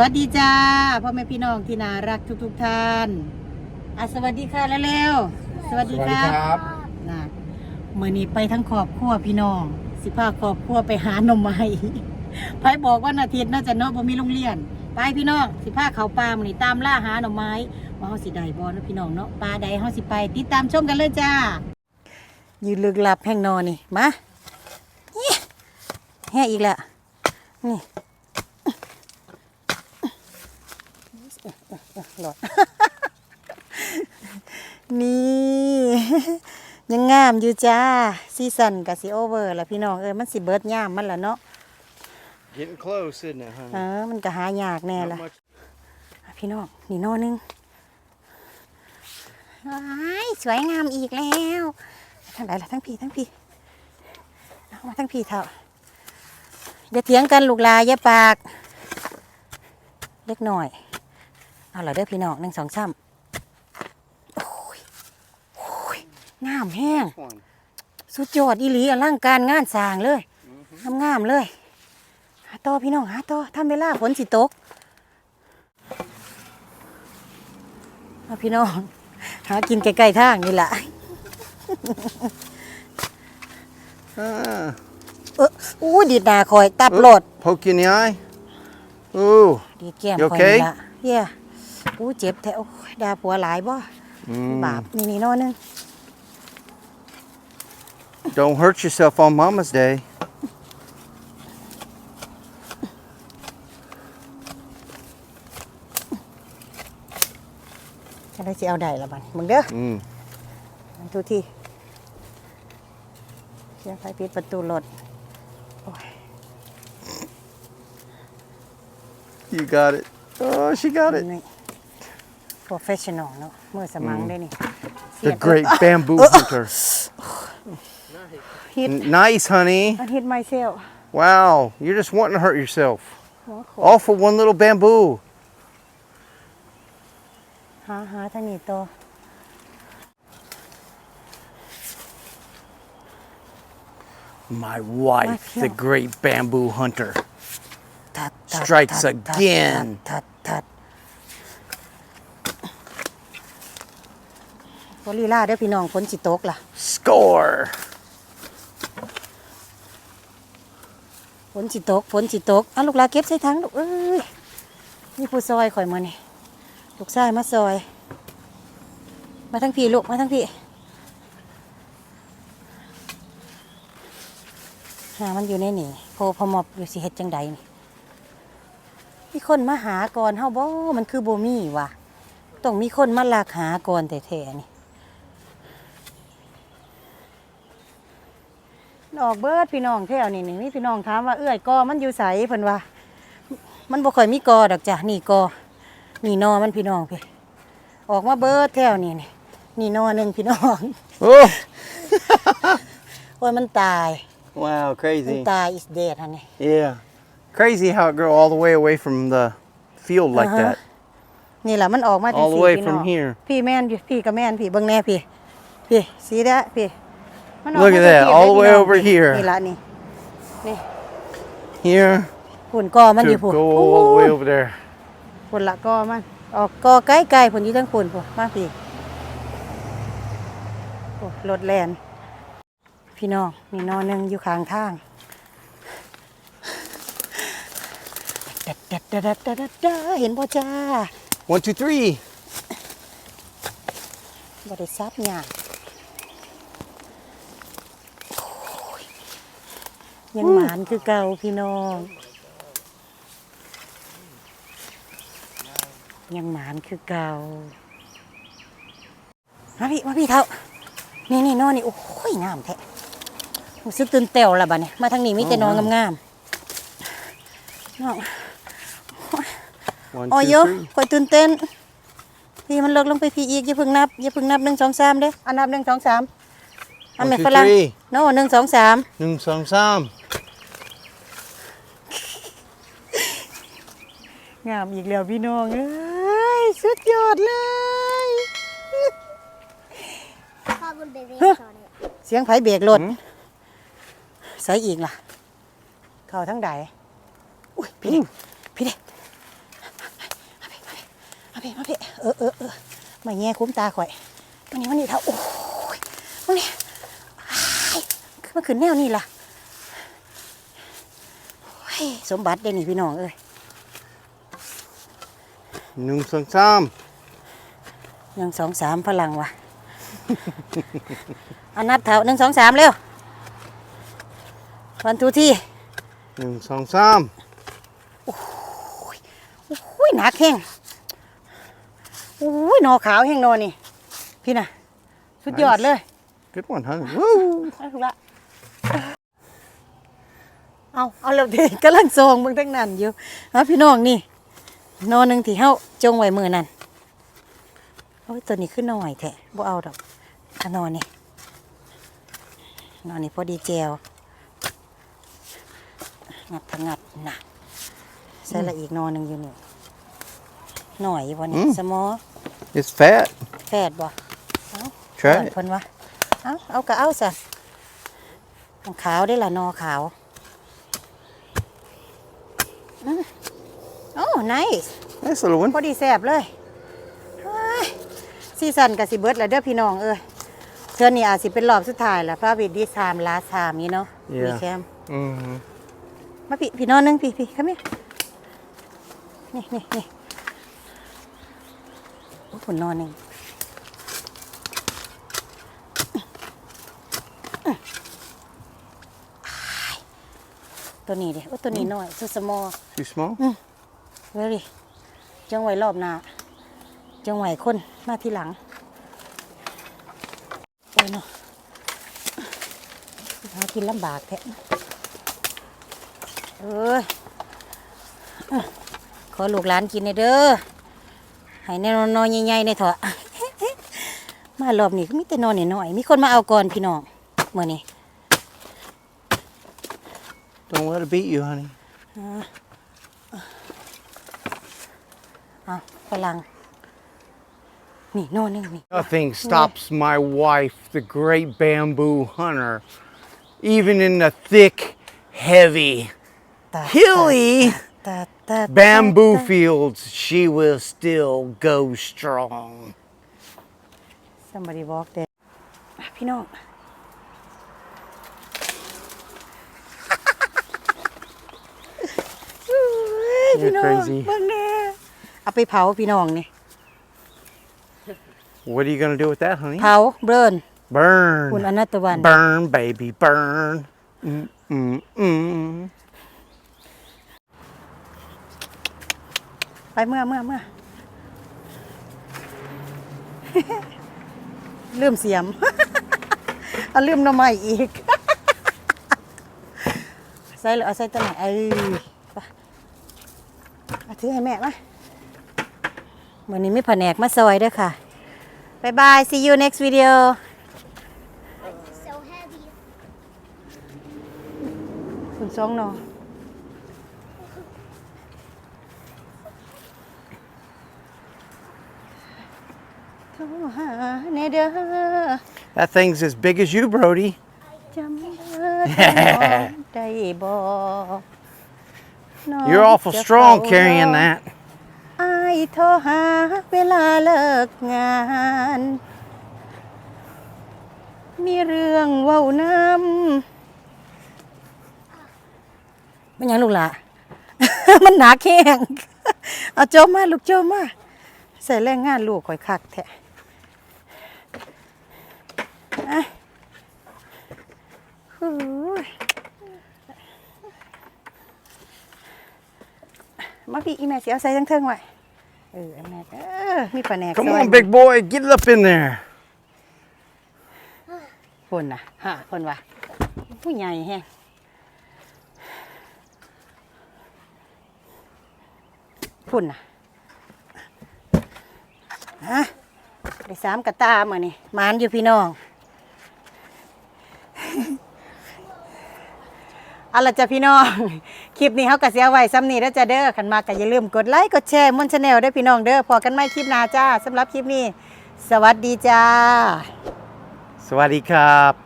วัสดีจ้าพ่อแม่พี่น้องที่น่ารักทุกๆท่านอะสวัสดีค่ะเร็วๆสวัสดีครับบนะเมื่อนี้ไปทั้งครอบครัวพี่น้อง สิพาครอบครัวไปหาหนมไม้ไผบอกว่านาทีน่าจะเนาะบ่มีโรงเรียน ไปพี่น้องสิพาเขาปลามื้อนี้ตามล่าหาหน่อไม้ว่าเฮาสิได้บ่เนาะพี่น้องเนาะปลาใดเฮาสิไปติดตามชมกันเลยจ้า ยืนลึกลับแห่งนอนนี่มานี่แห่อีกแล้วนี่ หลอดนี่ยังงามอยู่จ้าซีซันกับซีโอเวอร์แล้วพี่น้องเออมันสิเบิดยามมันละเนาะ Getting close, isn't it, เอ honey? อมันก็หายากแน่ Not ละ much อะพี่น้องนี่นอนึงว้ายสวยงามอีกแล้วทั้งไหนล่ะทั้งพี่ทั้งพี่เอามาทั้งพี่เถอะอย่าเถียงกันลูกหลายอย่าปาก เล็กหน่อย เอาละเด้อพี่น้องหนึ่งสองสามโอ้ยโอ้ยงามแห้ง one. สุดยอดอีหลีอลังการงานสร้างเลยงามงามๆเลย หาต่อพี่น้องหาต่อทำเวลาฝนสิตกเอาพี่น้อง หากินใกล้ๆทางนี่แหละ Ah, เอออู้ดีดหนาคอย ตับโหลด poke you in the eye. Ooh. ดีดแก้ม You คอย okay? นี่ละเฮีย อู้เจ็บแท้โอ้ยดาผัวหลายบ่ Mm. บาปนี่นี่ๆนอนนึง Don't hurt yourself on Mama's Day. จะได้สิเอาได้ละบัดมึงเด้อ Mm. มันทุกที่เสียงไฟปิดประตูรถโอ้ย You got it. Oh, she got it. นี่ professional เนาะมือสมังได้นี่เสีย The ง great bamboo hunter. hit N- Nice, honey. I hit myself Wow. You're just wanting to hurt yourself. หัวโขก All for one little bamboo. หาหาทางนี้ต่อ My wife, the no. great bamboo hunter. ทัดทัด Strikes ทัด again ทัดทัด บลีลาเด้อพี่น้องฝนสิตกล่ะ Score. ฝนสิตกฝนสิตกเอาลูกหลานเก็บใส่ถังลูกเอ้ยนี่ผู้ซอยข่อยมานี่ลูกชายมาซอย มาทั้งพี่ลูกมาทั้งพี่หามันอยู่ในนี่โพพอมอบอยู่สิเฮ็ดจังใดนี่มีคนมาหาก่อนเฮาบ่มันคือบ่มีว่ะต้องมีคนมาลากหาก่อนแต่แท้ๆนี่ ออกเบิดพี่น้องแถวนี่นี่มีพี่น้องถามว่าเอื้อยกอมันอยู่ไสเพิ่นว่า มันบ่ค่อยมีกอดอกจ้ะนี่กอนี่นอมันพี่น้องพี่ออกมาเบิดแถวนี่นี่นี่นอหนึ่งพี่น้อง Oh. โอ้ยมันตาย Wow, มัน crazy. ตาย is dead ฮะนี่ Yeah. Crazy how it grew all the way away from the field like Uh-huh. that. นี่แหละมันออกมาจัง All the สี่ way พี่น้ from อง here. พี่แม่นอยู่พี่กับแม่นพี่เบิ่งแน่พี่พี่สีได้พี่ มันออก Look มา at จัง that, สี่ all the เด้ way พี่น้อง over here. นี่ละนี่นี่ Here ผุนกอมันอยู่ to ผุน go all the way over there. ผุนละกอมัน ออกกอใกล้ๆผุนอยู่ทั้งผุนผุนมาพี่โอ้รถแลนพี่น้องมีนอนหนึ่งอยู่ข้างทางดัดดัดดัดดัดดัดดัดดัดเห็นบ่จ้า One, two, three. บริษัทเนี่ยากโอ้ย ยังหมานคือเก่าพี่น้อง ยังหมานคือเก่ามาพี่มาพี่เท่านี่นี่นอนนี่โอ้ยงามแท้รู้สึกตื่นเต้วละบ้าเนี่ยมาทางนี้มีแต่นอนงามๆน้อง One, อ๋อ two, เยอะ three. คอยตื่นเต้น พี่มันเลิกลงไปพี่อีกอย่าเพิ่งนับอย่าเพิ่งนับหนึ่งสองสามเด้ออันนับหนึ่งสองสามอัน One, แม่ two, ฝรั่ง three. โน่หนึ่งสองสาม Nung sam sam. งาม อีกแล้วพี่น้องเอ้ยสุดยอดเลย Carbon base on it. เสียงไผเบรกรถหืมใส่อีกล่ะ เข้าทั้งใดอุ้ยพี่เด็กพี่เด็กพี่มาพี่เออเออเออมาแง่คุ้มตาข่อยมันนี่มันนี่เท่าโอ้ยมันนี่อ้ายคือมันขึ้นแนวนี่ล่ะโอ้ยสมบัติเด้นี่พี่น้องเอ้ย หนึ่งสองสามหนึ่งสองสามพลังวะอันนับเท่าหนึ่งสองสามเร็ววันทูที่หนึ่งสองสามอุ้ยหนักแห้งอุ้ยหนอขาวแห้งนอนี่ พี่น่ะ สุดยอดเลย good one honey Woo! เอาถูกละเอาเอาแล้วเด็กกำลังซองเบิ่งทั้งนั้นอยู่เอาพี่น้องนี่ นอหนึ่งที่เฮาจงไว้มือนั่นโอ้ยตัวนี้ขึ้นน้อยแท้บ่เอาดอกอันนอนนี่นอนนี่พอดีแจวงัดทางงัดน่ะใส่ละอีกนอหนึ่งอยู่นี่หน่อยวันนี้สมอ it's fat แฝดบ่ try เอิ้น it เพิ่นวะเอาเอากะเอาซะมันขาวได้ละนอขาวอืม โอ้ไนส์ nice little one พอดีแซ่บเลยเฮ้ยซีซันกับสิเบิร์ดแล้วเด้อพี่น้องเอ้ยเทื่อนี้อาจสิเป็นรอบสุดท้ายแล้วพระวิดดีสามลาสามนี้เนาะ Yeah. มีแคม mm-hmm. มาพี่พี่นอนหนึงพี่พี่ come here นี่นี่นี่โอ้ผลนอนหนึ่งตัวนี้ดิโอ้ตัวนี้น้อยสุดสมอ too small เวรีจังไหวรอบหน้าจังไหวคนมาทีหลังโอ้ยเนาะหากินลำบากแท้เอ้ยอะขอลูกหลานกินหน่อยเด้อให้แน่นอนๆใหญ่ๆในเถอะมารอบนี้ก็มีแต่นอนน้อยๆมีคนมาเอาก่อนพี่น้องเมื่อนี้ don't let it beat you honey เ อาฝรั่งนี่นอนหนึงนี่ Nothing stops my wife, the great bamboo hunter, even in the thick, heavy, ตา hilly ตาตา bamboo ตา fields. She will still go strong. somebody walk there อ่ะพี่น้อง พี่น้อง crazy. เบิ่งแน่ เอาไปเผาพี่น้องนี่ What are you gonna do with that, honey? เผาเบิร์น Burn. คุณอนัตตวัน Burn, baby, burn. Mm, mm, mm. ไปเมื่อเมื่อเมื่อลืมเสียม เอาลืมหน้ำใหม่อีก ใส่เลยเอาใส่ตัวไหนเอ้ยไปเอาถือให้แม่มา วันนี้มีแผนกมาซอยด้วยค่ะบายบาย see you next video So heavy. คุณสองเนอโทรหาแน่เด้อ That thing's as big as you, Brody. จำเบอร์ได้บ่น้อง You're awful จะ strong เฝ้ารอ carrying that. โทรหาเวลาเลิกงาน มีเรื่องเว้านำมันหยังลูกหละมันหนาแข้งเอาโจมมาลูกโจมมาใส่แรงงานลูกข่อยคักแท้อะหูยมาพี่อีแม่สิเอาใส่ทั้งเทิงไว้ เออแม่เออมีปลาแหนก Come ซอย on, big boy, get it up in there. คนนะฮะคนว่าผู้ใหญ่แฮงพุ่นนะฮะได้สามกระตามานี่มานอยู่พี่น้อง เอาละจ้ะพี่น้อง คลิปนี้เขาก็เสียไว้ซ้ำนี้แล้วจ้ะเด้อขันมากก็อย่าลืมกดไลค์กดแชร์มอนชาแนลด้วยพี่น้องเด้อพอกันไม่คลิปหน้าจ้าสำหรับคลิปนี้ สวัสดีจ้า สวัสดีครับ